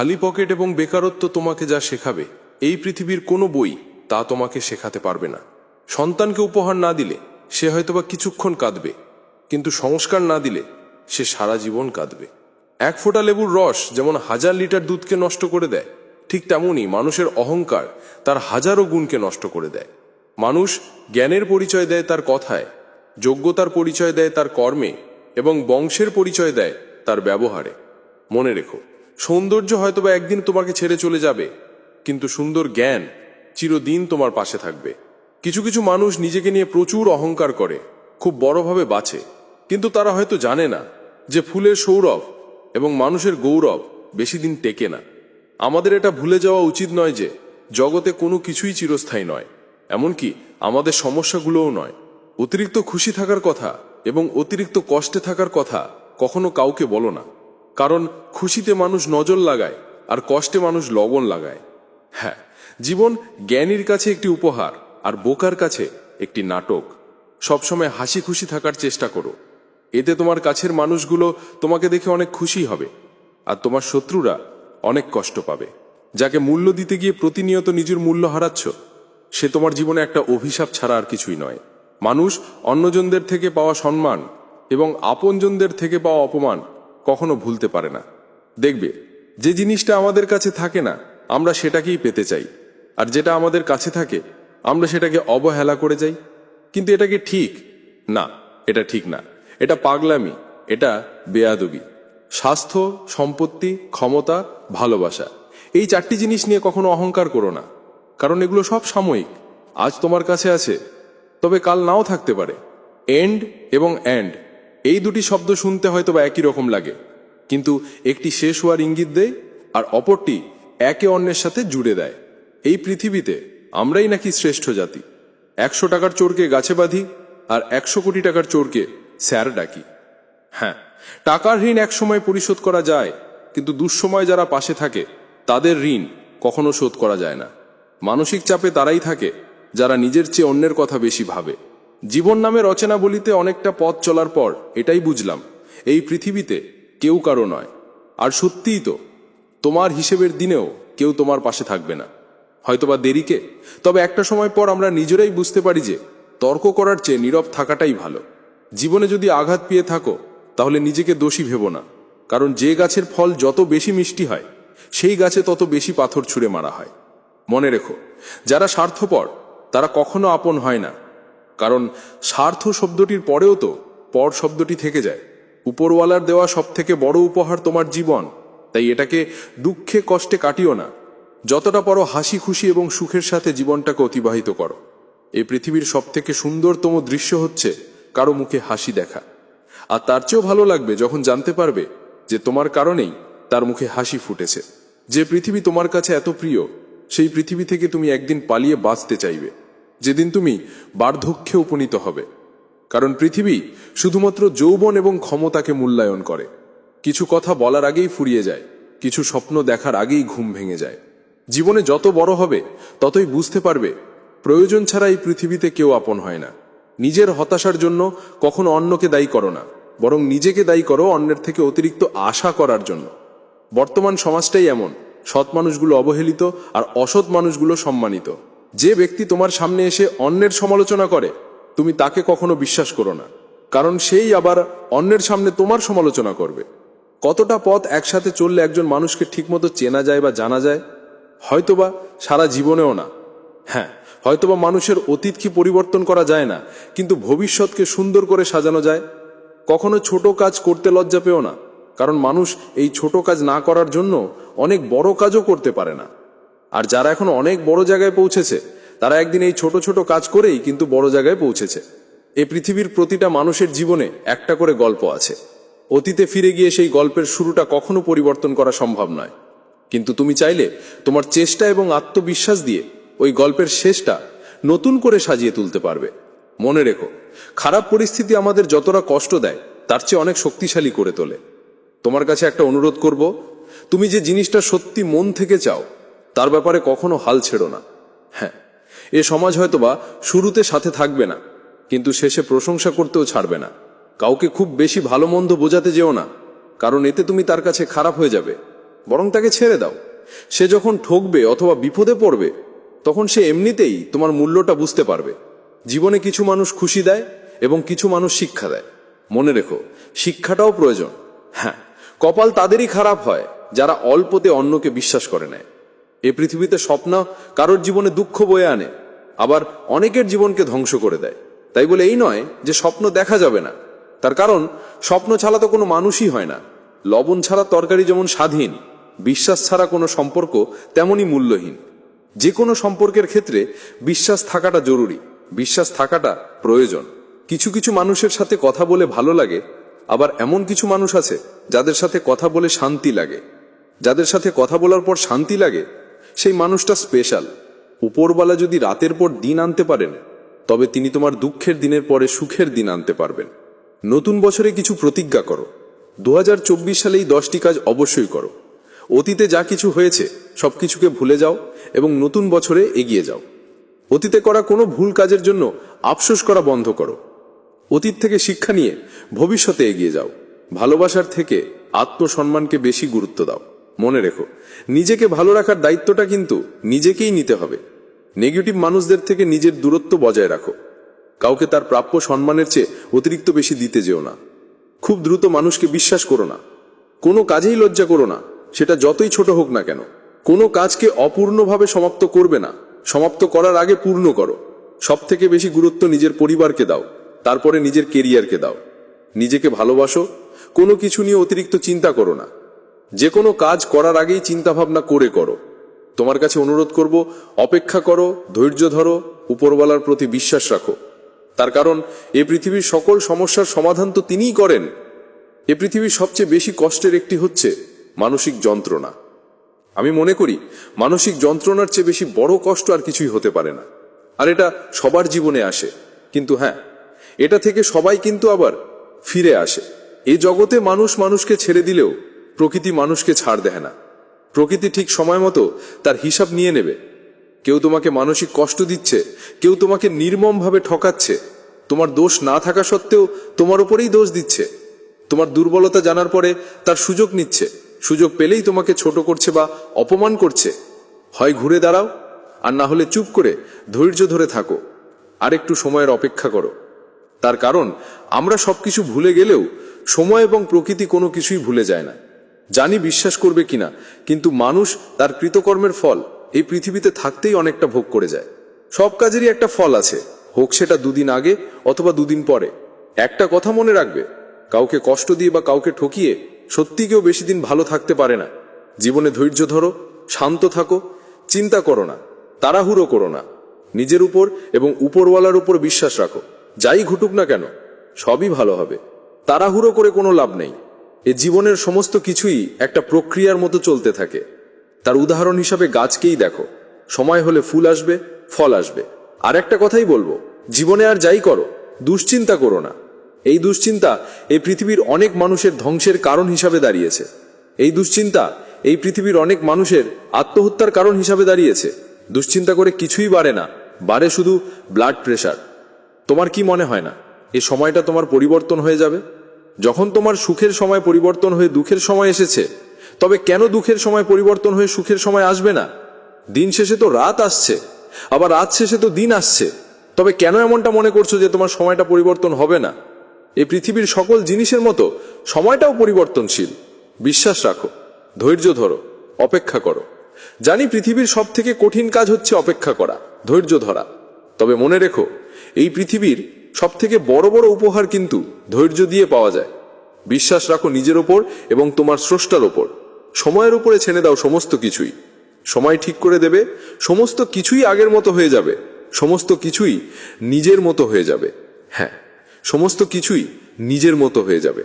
খালি পকেট এবং বেকারত্ব তোমাকে যা শেখাবে, এই পৃথিবীর কোনো বই তা তোমাকে শেখাতে পারবে না। সন্তানকে উপহার না দিলে সে হয়তোবা কিছুক্ষণ কাঁদবে, কিন্তু সংস্কার না দিলে সে সারা জীবন কাঁদবে। এক ফোঁটা লেবুর রস যেমন হাজার লিটার দুধকে নষ্ট করে দেয়, ঠিক তেমনই মানুষের অহংকার তার হাজারো গুণকে নষ্ট করে দেয়। মানুষ জ্ঞানের পরিচয় দেয় তার কথায়, যোগ্যতার পরিচয় দেয় তার কর্মে এবং বংশের পরিচয় দেয় তার ব্যবহারে। মনে রেখো সৌন্দর্য হয়তোবা একদিন তোমাকে ছেড়ে চলে যাবে, কিন্তু সুন্দর জ্ঞান চিরদিন তোমার পাশে থাকবে। কিছু কিছু মানুষ নিজেকে নিয়ে প্রচুর অহংকার করে, খুব বড়ভাবে বাঁচে, কিন্তু তারা হয়তো জানে না যে ফুলের সৌরভ এবং মানুষের গৌরব বেশি দিন টেকে না। আমাদের এটা ভুলে যাওয়া উচিত নয় যে জগতে কোনো কিছুই চিরস্থায়ী নয়, এমনকি আমাদের সমস্যাগুলোও নয়। অতিরিক্ত খুশি থাকার কথা এবং অতিরিক্ত কষ্টে থাকার কথা কখনো কাউকে বলো না। কারণ খুশিতে মানুষ নজর লাগায় আর কষ্টে মানুষ লবণ লাগায়। হ্যাঁ জীবন জ্ঞানীর কাছে একটি উপহার আর বোকার কাছে একটি নাটক। সবসময় হাসি খুশি থাকার চেষ্টা করো। এতে তোমার কাছের মানুষগুলো তোমাকে দেখে অনেক খুশি হবে আর তোমার শত্রুরা অনেক কষ্ট পাবে। যাকে মূল্য দিতে গিয়ে প্রতিনিয়ত নিজের মূল্য হারাচ্ছ, সে তোমার জীবনে একটা অভিশাপ ছাড়া আর কিছুই নয়। মানুষ অন্যজনদের থেকে পাওয়া সম্মান এবং আপনজনদের থেকে পাওয়া অপমান কখনো ভুলতে পারে না। দেখবে, যে জিনিসটা আমাদের কাছে থাকে না, আমরা সেটাকেই পেতে চাই। আর যেটা আমাদের কাছে থাকে, আমরা সেটাকে অবহেলা করে যাই। কিন্তু এটা কি ঠিক? না, এটা ঠিক না। এটা পাগলামি, এটা বেয়াদবি। স্বাস্থ্য, সম্পত্তি, ক্ষমতা, ভালোবাসা, এই চারটি জিনিস নিয়ে কখনো অহংকার করো না। কারণ এগুলো সব সাময়িক। আজ তোমার কাছে আছে, তবে কাল নাও থাকতে পারে। এন্ড এবং অ্যান্ড। এই দুটি শব্দ শুনতে হয়তো বা একই রকম লাগে, কিন্তু একটি শেষ হওয়ার ইঙ্গিত দেয় আর অপরটি একে অন্যের সাথে জুড়ে দেয়। এই পৃথিবীতে আমরাই নাকি শ্রেষ্ঠ জাতি। একশো টাকার চোরকে গাছে বাঁধি আর একশো কোটি টাকার চোরকে স্যার ডাকি। হ্যাঁ টাকার ঋণ এক সময় পরিশোধ করা যায়, কিন্তু দুঃসময় যারা পাশে থাকে, তাদের ঋণ কখনো শোধ করা যায় না। মানসিক চাপে তারাই থাকে, যারা নিজের চেয়ে অন্যের কথা বেশি ভাবে। জীবন নামে রচনা বলিতে অনেকটা পথ চলার পর এটাই বুঝলাম, এই পৃথিবীতে কেউ কারও নয়। আর সত্যিই তো, তোমার হিসেবের দিনেও কেউ তোমার পাশে থাকবে না। হয়তোবা দেরিকে, তবে একটা সময় পর আমরা নিজেরাই বুঝতে পারি যে তর্ক করার চেয়ে নীরব থাকাটাই ভালো। জীবনে যদি আঘাত পেয়ে থাকো, তাহলে নিজেকে দোষী ভেবো না। কারণ যে গাছের ফল যত বেশি মিষ্টি হয়, সেই গাছে তত বেশি পাথর ছুঁড়ে মারা হয়। মনে রেখো, যারা স্বার্থপর, তারা কখনো আপন হয় না। কারণ স্বার্থ শব্দটির পরেও তো পর শব্দটি থেকে যায়। উপরওয়ালার দেওয়া সব থেকে বড় উপহার তোমার জীবন। তাই এটাকে দুঃখে কষ্টে কাটিও না। যতটা পারো হাসি খুশি এবং সুখের সাথে জীবনটাকে অতিবাহিত করো। এই পৃথিবীর সব থেকে সুন্দরতম দৃশ্য হচ্ছে কারও মুখে হাসি দেখা। আর তার চেয়েও ভালো লাগবে যখন জানতে পারবে যে তোমার কারণেই তার মুখে হাসি ফুটেছে। যে পৃথিবী তোমার কাছে এত প্রিয়, সেই পৃথিবী থেকে তুমি একদিন পালিয়ে বাঁচতে চাইবে। যেদিন তুমি বার্ধক্যে উপনীত হবে। কারণ পৃথিবী শুধুমাত্র যৌবন এবং ক্ষমতাকে মূল্যায়ন করে। কিছু কথা বলার আগেই ফুরিয়ে যায়, কিছু স্বপ্ন দেখার আগেই ঘুম ভেঙে যায়। জীবনে যত বড় হবে, ততই বুঝতে পারবে, প্রয়োজন ছাড়া এই পৃথিবীতে কেউ আপন হয় না। নিজের হতাশার জন্য কখনো অন্যকে দায়ী করো না, বরং নিজেকে দায়ী করো অন্যের থেকে অতিরিক্ত আশা করার জন্য। বর্তমান সমাজটাই এমন, সৎ মানুষগুলো অবহেলিত আর অসৎ মানুষগুলো সম্মানিত। যে ব্যক্তি তোমার সামনে এসে অন্যের সমালোচনা করে, তুমি তাকে কখনো বিশ্বাস করো না, কারণ সেই আবার অন্যের সামনে তোমার সমালোচনা করবে। কতটা পথ একসাথে চললে একজন মানুষকে ঠিকমতো চেনা যায় বা জানা যায়? হয়তোবা সারা জীবনেও না। হ্যাঁ হয়তোবা মানুষের অতীত কি পরিবর্তন করা যায় না, কিন্তু ভবিষ্যৎকে সুন্দর করে সাজানো যায়। কখনো ছোট কাজ করতে লজ্জা পেও না, কারণ মানুষ এই ছোট কাজ না করার জন্য অনেক বড় কাজও করতে পারে না। আর যারা এখন অনেক বড় জায়গায় পৌঁছেছে, তারা একদিন এই ছোট ছোট কাজ করেই কিন্তু বড় জায়গায় পৌঁছেছে। এ পৃথিবীর প্রতিটা মানুষের জীবনে একটা করে গল্প আছে। অতীতে ফিরে গিয়ে সেই গল্পের শুরুটা কখনো পরিবর্তন করা সম্ভব নয়। কিন্তু তুমি চাইলে তোমার চেষ্টা এবং আত্মবিশ্বাস দিয়ে ওই গল্পের শেষটা নতুন করে সাজিয়ে তুলতে পারবে। মনে রেখো, খারাপ পরিস্থিতি আমাদের যতটা কষ্ট দেয়, তার চেয়ে অনেক শক্তিশালী করে তোলে। তোমার কাছে একটা অনুরোধ করব, তুমি যে জিনিসটা সত্যি মন থেকে চাও তার ব্যাপারে কখনো হাল ছেড়ো না। হ্যাঁ এ সমাজ হয়তোবা শুরুতে সাথে থাকবে না, কিন্তু শেষে প্রশংসা করতেও ছাড়বে না। কাউকে খুব বেশি ভালো মন্দ বোঝাতে যেও না, কারণ এতে তুমি তার কাছে খারাপ হয়ে যাবে। বরং তাকে ছেড়ে দাও। সে যখন ঠকবে অথবা বিপদে পড়বে, তখন সে এমনিতেই তোমার মূল্যটা বুঝতে পারবে। জীবনে কিছু মানুষ খুশি দেয় এবং কিছু মানুষ শিক্ষা দেয়। মনে রেখো, শিক্ষাটাও প্রয়োজন। হ্যাঁ কপাল তাদেরই খারাপ হয়, যারা অল্পতে অন্যকে বিশ্বাস করে নেয়। এ পৃথিবীতে স্বপ্ন কারোর জীবনে দুঃখ বয়ে আনে, আবার অনেকের জীবনকে ধ্বংস করে দেয়। তাই বলে এই নয় যে স্বপ্ন দেখা যাবে না। তার কারণ, স্বপ্ন ছাড়া তো কোনো মানুষই হয় না। লবণ ছাড়া তরকারি যেমন স্বাধীন, বিশ্বাস ছাড়া কোনো সম্পর্ক তেমনই মূল্যহীন। যে কোনো সম্পর্কের ক্ষেত্রে বিশ্বাস থাকাটা জরুরি, বিশ্বাস থাকাটা প্রয়োজন। কিছু কিছু মানুষের সাথে কথা বলে ভালো লাগে, আবার এমন কিছু মানুষ আছে যাদের সাথে কথা বলে শান্তি লাগে। যাদের সাথে কথা বলার পর শান্তি লাগে সেই মানুষটা স্পেশাল উপরওয়ালা যদি রাতের পর দিন আনতে পারেন, তবে তিনি তোমার দুঃখের দিনের পরে সুখের দিন আনতে পারবেন। নতুন বছরে কিছু প্রতিজ্ঞা করো। দু সালে এই দশটি কাজ অবশ্যই করো। অতীতে যা কিছু হয়েছে, সবকিছুকে ভুলে যাও এবং নতুন বছরে এগিয়ে যাও। অতীতে করা কোনো ভুল কাজের জন্য আফসোস করা বন্ধ করো। অতীত থেকে শিক্ষা নিয়ে ভবিষ্যতে এগিয়ে যাও। ভালোবাসার থেকে আত্মসম্মানকে বেশি গুরুত্ব দাও। মনে রেখো, নিজেকে ভালো রাখার দায়িত্বটা কিন্তু নিজেকেই নিতে হবে। নেগেটিভ মানুষদের থেকে নিজের দূরত্ব বজায় রাখো। কাউকে তার প্রাপ্য সম্মানের চেয়ে অতিরিক্ত বেশি দিতে যেও না। খুব দ্রুত মানুষকে বিশ্বাস করো না। কোনো কাজেই লজ্জা করো না, সেটা যতই ছোট হোক না কেন। কোনো কাজকে অপূর্ণভাবে সমাপ্ত করবে না, সমাপ্ত করার আগে পূর্ণ করো। সব থেকে বেশি গুরুত্ব নিজের পরিবারকে দাও, তারপরে নিজের কেরিয়ারকে দাও। নিজেকে ভালোবাসো, কোনো কিছু নিয়ে অতিরিক্ত চিন্তা করো না। যে কোনো কাজ করার আগেই চিন্তা ভাবনা করে করো। তোমার কাছে অনুরোধ করব, অপেক্ষা করো, ধৈর্য ধরো, উপরওয়ালার প্রতি বিশ্বাস রাখো। তার কারণ, এ পৃথিবীর সকল সমস্যার সমাধান তো তিনিই করেন। এ পৃথিবীর সবচেয়ে বেশি কষ্টের একটি হচ্ছে মানসিক যন্ত্রণা। আমি মনে করি, মানসিক যন্ত্রণার চেয়ে বেশি বড় কষ্ট আর কিছুই হতে পারে না। আর এটা সবার জীবনে আসে। কিন্তু হ্যাঁ এটা থেকে সবাই কিন্তু আবার ফিরে আসে। এ জগতে মানুষ মানুষকে ছেড়ে দিলেও প্রকৃতি মানুষকে ছাড় দেয় না। প্রকৃতি ঠিক সময় মতো তার হিসাব নিয়ে নেবে। কেউ তোমাকে মানসিক কষ্ট দিচ্ছে, কেউ তোমাকে নির্মমভাবে ঠকাচ্ছে। তোমার দোষ না থাকা সত্ত্বেও তোমার উপরেই দোষ দিচ্ছে। তোমার দুর্বলতা জানার পরে তার সুযোগ নিচ্ছে। সুযোগ পেলেই তোমাকে ছোট করছে বা অপমান করছে। হয় ঘুরে দাঁড়াও, আর না হলে চুপ করে ধৈর্য ধরে থাকো। আর একটু সময়ের অপেক্ষা করো। তার কারণ, আমরা সবকিছু ভুলে গেলেও সময় এবং প্রকৃতি কোনো কিছুই ভুলে যায় না। জানি বিশ্বাস করবে কিনা, কিন্তু মানুষ তার কৃতকর্মের ফল এই পৃথিবীতে থাকতেই অনেকটা ভোগ করে যায়। সব কাজেরই একটা ফল আছে, হোক সেটা দুদিন আগে অথবা দুদিন পরে। একটা কথা মনে রাখবে, কাউকে কষ্ট দিয়ে বা কাউকে ঠকিয়ে সত্যি কেউ বেশি দিন ভালো থাকতে পারে না। জীবনে ধৈর্য ধরো, শান্ত থাকো, চিন্তা করো না, তাড়াহুড়ো করো না। নিজের উপর এবং উপরওয়ালার উপর বিশ্বাস রাখো, যাই ঘটুক না কেন, সবই ভালো হবে। তাড়াহুড়ো করে কোনো লাভ নেই। এ জীবনের সমস্ত কিছুই একটা প্রক্রিয়ার মতো চলতে থাকে। তার উদাহরণ হিসাবে গাছকেই দেখো। সময় হলে ফুল আসবে, ফল আসবে। আর একটা কথাই বলব, জীবনে আর যাই করো, দুশ্চিন্তা করো না। এই দুশ্চিন্তা এই পৃথিবীর অনেক মানুষের ধ্বংসের কারণ হিসাবে দাঁড়িয়েছে। এই দুশ্চিন্তা এই পৃথিবীর অনেক মানুষের আত্মহত্যার কারণ হিসাবে দাঁড়িয়েছে। দুশ্চিন্তা করে কিছুই বাড়ে না, বাড়ে শুধু ব্লাড প্রেশার তোমার কি মনে হয় না? এ সময়টা তোমার পরিবর্তন হয়ে যাবে? যখন তোমার সুখের সময় পরিবর্তন হয়ে দুঃখের সময় এসেছে, তবে কেন দুঃখের সময় পরিবর্তন হয়ে সুখের সময় আসবে না? দিন শেষে তো রাত আসছে, আবার রাত শেষে তো দিন আসছে। তবে কেন এমনটা মনে করছ যে তোমার সময়টা পরিবর্তন হবে না? এই পৃথিবীর সকল জিনিসের মতো সময়টাও পরিবর্তনশীল। বিশ্বাস রাখো, ধৈর্য ধরো, অপেক্ষা করো। জানি পৃথিবীর সব থেকে কঠিন কাজ হচ্ছে অপেক্ষা করা, ধৈর্য ধরা। তবে মনে রেখো, এই পৃথিবীর সব থেকে বড় বড় উপহার কিন্তু ধৈর্য দিয়ে পাওয়া যায়। বিশ্বাস রাখো নিজের ওপর এবং তোমার স্রষ্টার ওপর সময়ের উপরে ছেড়ে দাও সমস্ত কিছুই। সময় ঠিক করে দেবে, সমস্ত কিছুই আগের মতো হয়ে যাবে। সমস্ত কিছুই নিজের মতো হয়ে যাবে। হ্যাঁ সমস্ত কিছুই নিজের মতো হয়ে যাবে।